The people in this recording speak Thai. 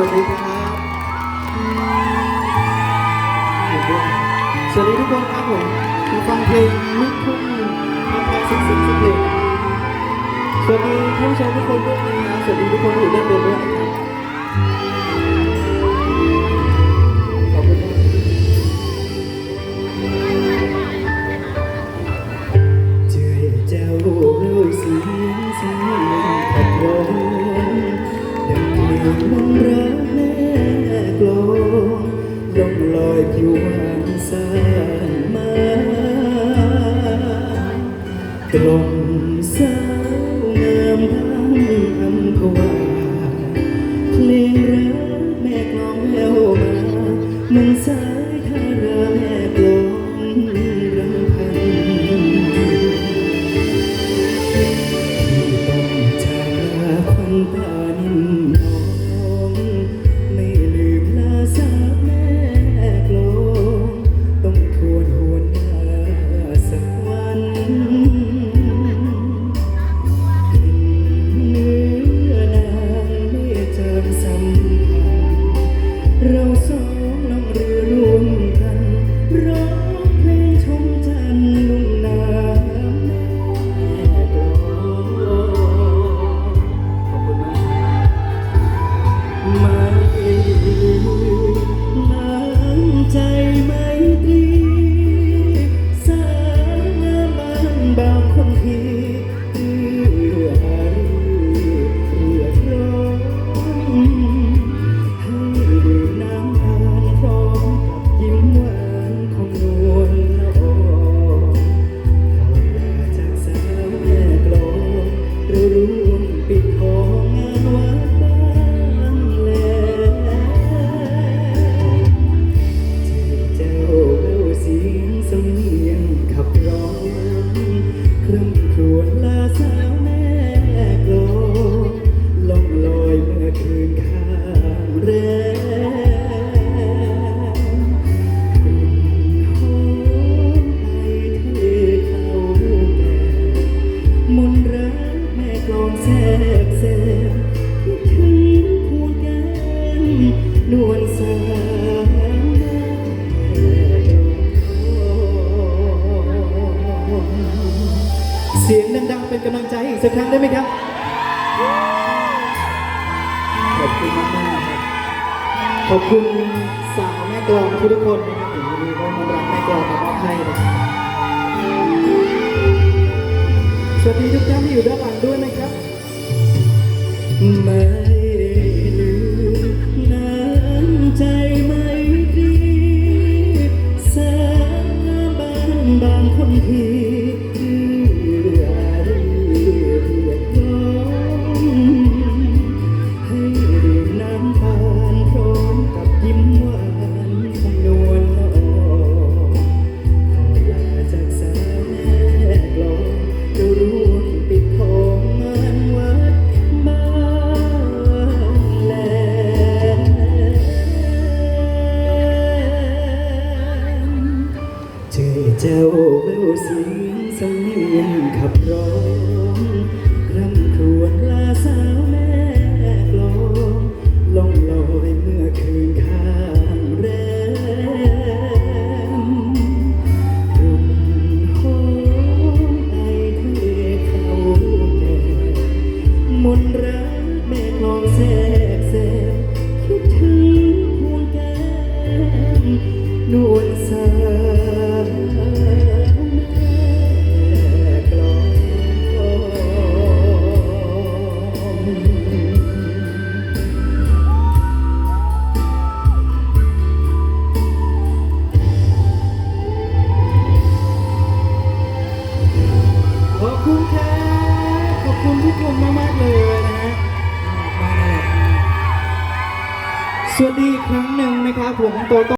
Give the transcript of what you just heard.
วัสดีครับสวัสดีทุกคนครับผมมาฟังเพลงลูกทุ่งมาฟังสิ่งสิ่งสักเลงสวัสดีผู้ชมทุกคนด้วยนะครับสวัสดีทุกคนที่อยู่ด้านบนด้วย อยผิวหวานสานมากลมสาวงามบ้านอัมพวาเพลงรักแม่กลองแววมาเหมันสายทาราแม่กลองรำพันที่ต้องจากลาควันตา จ เป็นกำลังใจให้อีกสักครั้งได้ไหมครับ ขอบคุณมากๆครับขอบคุณสาวแม่กลองทุกๆคนนะครับผมวันนี้ก็มารักแม่กลองมามอบให้นะครับสวัสดีทุกท่านที่อยู่ด้านหลังด้วยนะครับไม่ลืมน้ำใจไม่ตรีสาวบ้านบางคนที เจ้าเววเสียงสำเนียงขับร้อง นวลสาวขอบคุณครับ ขอบคุณทุกคนมาก ๆ เลยนะฮะสวัสดีอีกครั้งหนึ่งนะครับผมโตโต